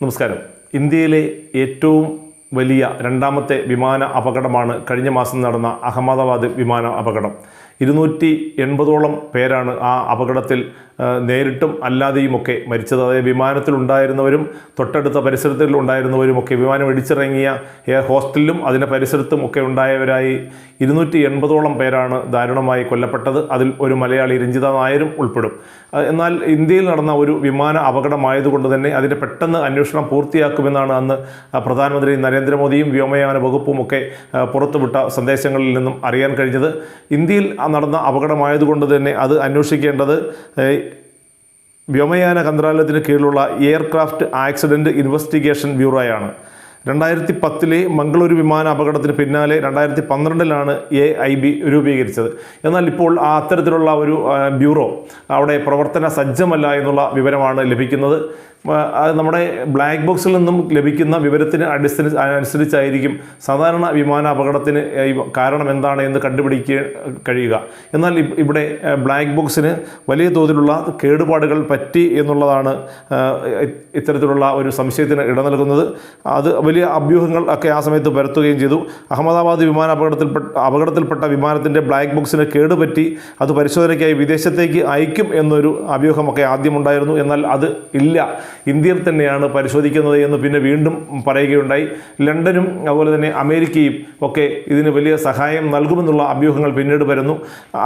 നമസ്കാരം. ഇന്ത്യയിലെ ഏറ്റവും വലിയ രണ്ടാമത്തെ വിമാന അപകടമാണ് കഴിഞ്ഞ മാസം നടന്ന അഹമ്മദാബാദ് വിമാന അപകടം. ഇരുന്നൂറ്റി എൺപതോളം പേരാണ് ആ അപകടത്തിൽ നേരിട്ടും അല്ലാതെയുമൊക്കെ മരിച്ചത്. അതായത് വിമാനത്തിലുണ്ടായിരുന്നവരും തൊട്ടടുത്ത പരിസരത്തിൽ ഉണ്ടായിരുന്നവരുമൊക്കെ വിമാനം ഇടിച്ചിറങ്ങിയ എയർ ഹോസ്റ്റലിലും അതിന്റെ പരിസരത്തും ഒക്കെ ഉണ്ടായവരായി ഇരുന്നൂറ്റി എൺപതോളം പേരാണ് ദാരുണമായി കൊല്ലപ്പെട്ടത്. അതിൽ ഒരു മലയാളി രഞ്ജിത നായരും ഉൾപ്പെടും. എന്നാൽ ഇന്ത്യയിൽ നടന്ന ഒരു വിമാന അപകടമായതുകൊണ്ട് തന്നെ അതിന്റെ പെട്ടെന്ന് അന്വേഷണം പൂർത്തിയാക്കുമെന്നാണ് അന്ന് പ്രധാനമന്ത്രി നരേന്ദ്രമോദിയും വ്യോമയാന വകുപ്പും ഒക്കെ പുറത്തുവിട്ട സന്ദേശങ്ങളിൽ നിന്നും അറിയാൻ കഴിഞ്ഞത്. ഇന്ത്യയിൽ നടന്ന അപകടമായതുകൊണ്ട് തന്നെ അത് അന്വേഷിക്കേണ്ടത് വ്യോമയാന മന്ത്രാലയത്തിന് കീഴിലുള്ള എയർക്രാഫ്റ്റ് ആക്സിഡന്റ് ഇൻവെസ്റ്റിഗേഷൻ ബ്യൂറോയാണ് രണ്ടായിരത്തി പത്തിലെ മംഗളൂരു വിമാന അപകടത്തിന് പിന്നാലെ രണ്ടായിരത്തി പന്ത്രണ്ടിലാണ് എ ഐ ബി രൂപീകരിച്ചത്. എന്നാൽ ഇപ്പോൾ ആ അത്തരത്തിലുള്ള ഒരു ബ്യൂറോ അവിടെ പ്രവർത്തന സജ്ജമല്ല എന്നുള്ള വിവരമാണ് ലഭിക്കുന്നത്. അത് നമ്മുടെ ബ്ലാക്ക് ബോക്സിൽ നിന്നും ലഭിക്കുന്ന വിവരത്തിന് അടിസ്ഥാന അനുസരിച്ചായിരിക്കും സാധാരണ വിമാന അപകടത്തിന് കാരണം എന്താണ് എന്ന് കണ്ടുപിടിക്കുക കഴിയുക. എന്നാൽ ഇവിടെ ബ്ലാക്ക് ബോക്സിന് വലിയ തോതിലുള്ള കേടുപാടുകൾ പറ്റി എന്നുള്ളതാണ് ഇത്തരത്തിലുള്ള ഒരു സംശയത്തിന് ഇട നൽകുന്നത്. അത് വലിയ അഭ്യൂഹങ്ങൾ ഒക്കെ ആ സമയത്ത് പരത്തുകയും ചെയ്തു. അഹമ്മദാബാദ് വിമാന അപകടത്തിൽ അപകടത്തിൽപ്പെട്ട വിമാനത്തിന്റെ ബ്ലാക്ക് ബോക്സിന് കേടുപറ്റി അത് പരിശോധനയ്ക്കായി വിദേശത്തേക്ക് അയക്കും എന്നൊരു അഭ്യൂഹമൊക്കെ ആദ്യമുണ്ടായിരുന്നു. എന്നാൽ അത് ഇല്ല. ഇന്ത്യയിൽ തന്നെയാണ് പരിശോധിക്കുന്നത് എന്ന് പിന്നെ വീണ്ടും പറയുകയുണ്ടായി. ലണ്ടനും അതുപോലെ തന്നെ അമേരിക്കയും ഒക്കെ ഇതിന് വലിയ സഹായം നൽകുമെന്നുള്ള അഭ്യൂഹങ്ങൾ പിന്നീട് വരുന്നു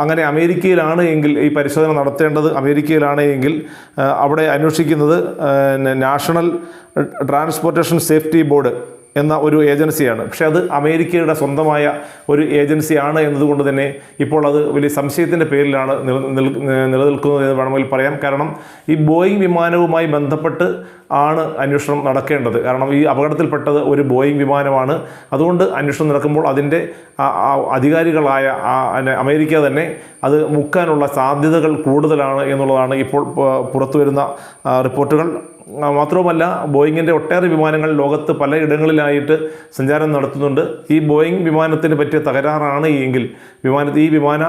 അങ്ങനെ അമേരിക്കയിലാണ് എങ്കിൽ ഈ പരിശോധന നടത്തേണ്ടത്. അമേരിക്കയിലാണ് എങ്കിൽ അവിടെ അന്വേഷിക്കുന്നത് നാഷണൽ ട്രാൻസ്പോർട്ടേഷൻ സേഫ്റ്റി ബോർഡ് എന്ന ഒരു ഏജൻസിയാണ്. പക്ഷേ അത് അമേരിക്കയുടെ സ്വന്തമായ ഒരു ഏജൻസിയാണ് എന്നതുകൊണ്ട് തന്നെ ഇപ്പോൾ അത് വലിയ സംശയത്തിന്റെ പേരിലാണ് നില നിലനിൽക്കുന്നത് എന്ന് വേണമെങ്കിൽ പറയാം. കാരണം ഈ ബോയിങ് വിമാനവുമായി ബന്ധപ്പെട്ട് ആണ് അന്വേഷണം നടക്കേണ്ടത്. കാരണം ഈ അപകടത്തിൽപ്പെട്ടത് ഒരു ബോയിങ് വിമാനമാണ്. അതുകൊണ്ട് അന്വേഷണം നടക്കുമ്പോൾ അതിന്റെ അധികാരികളായ അമേരിക്ക തന്നെ അത് മുക്കാനുള്ള സാധ്യതകൾ കൂടുതലാണ് എന്നുള്ളതാണ് ഇപ്പോൾ പ- പുറത്തു വരുന്ന റിപ്പോർട്ടുകൾ. മാത്രവുമല്ല ബോയിങ്ങിന്റെ ഒട്ടേറെ വിമാനങ്ങൾ ലോകത്ത് പലയിടങ്ങളിലായിട്ട് സഞ്ചാരം നടത്തുന്നുണ്ട്. ഈ ബോയിങ് വിമാനത്തിന് പറ്റിയ തകരാറാണ് എങ്കിൽ. വിമാന ഈ വിമാന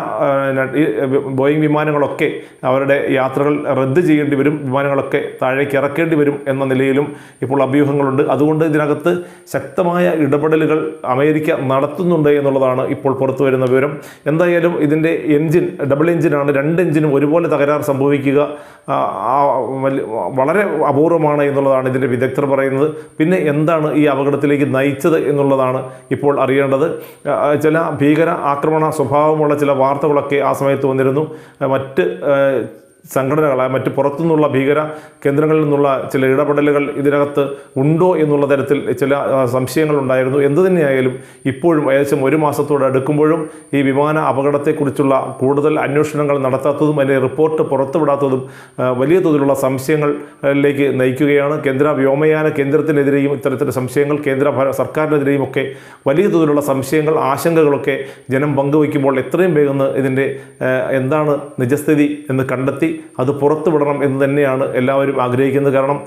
ബോയിങ് വിമാനങ്ങളൊക്കെ അവരുടെ യാത്രകൾ റദ്ദ് ചെയ്യേണ്ടി വരും വിമാനങ്ങളൊക്കെ താഴേക്ക് ഇറക്കേണ്ടി വരും എന്ന നിലയിലും ഇപ്പോൾ അഭ്യൂഹങ്ങളുണ്ട്. അതുകൊണ്ട് ഇതിനകത്ത് ശക്തമായ ഇടപെടലുകൾ അമേരിക്ക നടത്തുന്നുണ്ട് എന്നുള്ളതാണ് ഇപ്പോൾ പുറത്തു വരുന്ന വിവരം. എന്തായാലും ഇതിന്റെ എൻജിൻ ഡബിൾ എൻജിനാണ് രണ്ട് എൻജിനും ഒരുപോലെ തകരാർ സംഭവിക്കുക വളരെ അപൂർവമാണ് എന്നുള്ളതാണ് ഇതിന്റെ വിദഗ്ധർ പറയുന്നത്. പിന്നെ എന്താണ് ഈ അപകടത്തിലേക്ക് നയിച്ചത് എന്നുള്ളതാണ് ഇപ്പോൾ അറിയേണ്ടത്. ചില ഭീകര ആക്രമണ സ്വഭാവമുള്ള ചില വാർത്തകളൊക്കെ ആ സമയത്ത് വന്നിരുന്നു. മറ്റ് സംഘടനകൾ മറ്റ് പുറത്തുനിന്നുള്ള ഭീകര കേന്ദ്രങ്ങളിൽ നിന്നുള്ള ചില ഇടപെടലുകൾ ഇതിനകത്ത് ഉണ്ടോ എന്നുള്ള തരത്തിൽ ചില സംശയങ്ങളുണ്ടായിരുന്നു. എന്തു തന്നെയായാലും ഇപ്പോഴും ഏകദേശം ഒരു മാസത്തോട് അടുക്കുമ്പോഴും ഈ വിമാന അപകടത്തെക്കുറിച്ചുള്ള കൂടുതൽ അന്വേഷണങ്ങൾ നടത്താത്തതും അതിന്റെ റിപ്പോർട്ട് പുറത്തുവിടാത്തതും വലിയ തോതിലുള്ള സംശയങ്ങളിലേക്ക് നയിക്കുകയാണ്. കേന്ദ്ര വ്യോമയാന കേന്ദ്രത്തിനെതിരെയും ഇത്തരത്തിലെ സംശയങ്ങൾ കേന്ദ്ര സർക്കാരിനെതിരെയും ഒക്കെ വലിയ തോതിലുള്ള സംശയങ്ങൾ ആശങ്കകളൊക്കെ ജനം പങ്കുവയ്ക്കുമ്പോൾ എത്രയും വേഗം ഇതിന്റെ എന്താണ് നിജസ്ഥിതി എന്ന് കണ്ടെത്തി അത് പുറത്തുവിടണം എന്ന് തന്നെയാണ് എല്ലാവരും ആഗ്രഹിക്കുന്നത്. കാരണം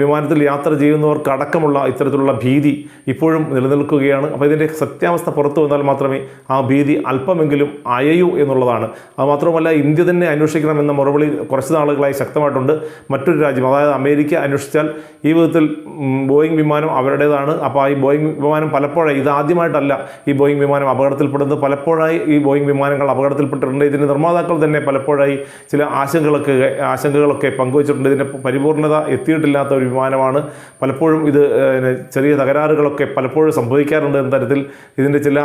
വിമാനത്തിൽ യാത്ര ചെയ്യുന്നവർക്ക് അടക്കമുള്ള ഇത്തരത്തിലുള്ള ഭീതി ഇപ്പോഴും നിലനിൽക്കുകയാണ്. അപ്പോൾ ഇതിന്റെ സത്യാവസ്ഥ പുറത്തു വന്നാൽ മാത്രമേ ആ ഭീതി അല്പമെങ്കിലും അയയൂ എന്നുള്ളതാണ്. അത് മാത്രമല്ല ഇന്ത്യ തന്നെ അന്വേഷിക്കണം എന്ന മറുപടി കുറച്ച് നാളുകളായി ശക്തമായിട്ടുണ്ട്. മറ്റൊരു രാജ്യം അതായത് അമേരിക്ക അന്വേഷിച്ചാൽ ഈ വിധത്തിൽ ബോയിങ് വിമാനം അവരുടേതാണ്. അപ്പോൾ ഈ ബോയിങ് വിമാനം പലപ്പോഴായി ഇതാദ്യമായിട്ടല്ല ഈ ബോയിങ് വിമാനം അപകടത്തിൽപ്പെടുന്നത്. പലപ്പോഴായി ഈ ബോയിങ് വിമാനങ്ങൾ അപകടത്തിൽപ്പെട്ടിട്ടുണ്ട്. ഇതിന്റെ നിർമ്മാതാക്കൾ തന്നെ പലപ്പോഴായി ചില ആശങ്കകളൊക്കെ ആശങ്കകളൊക്കെ പങ്കുവച്ചിട്ടുണ്ട്. ഇതിന്റെ പരിപൂർണത എത്തിയിട്ടില്ലാത്ത ഒരു വിമാനമാണ്. പലപ്പോഴും ഇത് ചെറിയ തകരാറുകളൊക്കെ പലപ്പോഴും സംഭവിക്കാറുണ്ട് എന്ന തരത്തിൽ ഇതിന്റെ ചില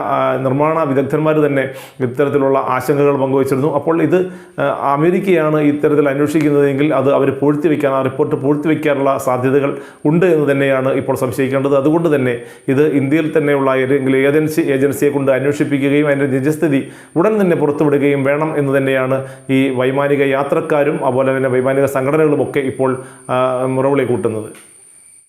നിർമ്മാണ വിദഗ്ധന്മാർ തന്നെ ഇത്തരത്തിലുള്ള ആശങ്കകൾ പങ്കുവച്ചിരുന്നു. അപ്പോൾ ഇത് അമേരിക്കയാണ് ഇത്തരത്തിൽ അന്വേഷിക്കുന്നതെങ്കിൽ അത് അവർ പൂഴ്ത്തിവെക്കാൻ ആ റിപ്പോർട്ട് പൂഴ്ത്തിവെക്കാനുള്ള സാധ്യതകൾ ഉണ്ട് എന്ന് തന്നെയാണ് ഇപ്പോൾ സംശയിക്കേണ്ടത്. അതുകൊണ്ട് തന്നെ ഇത് ഇന്ത്യയിൽ തന്നെയുള്ള ഏതെങ്കിലും ഏജൻസി ഏജൻസിയെ കൊണ്ട് അന്വേഷിപ്പിക്കുകയും അതിന്റെ നിജസ്ഥിതി ഉടൻ തന്നെ പുറത്തുവിടുകയും വേണം എന്ന് തന്നെയാണ് ഈ വൈമാനിക യാത്രക്കാരും അതുപോലെ തന്നെ വൈമാനിക സംഘടനകളുമൊക്കെ ഇപ്പോൾ മുറവിളി കൂട്ടുന്നത്.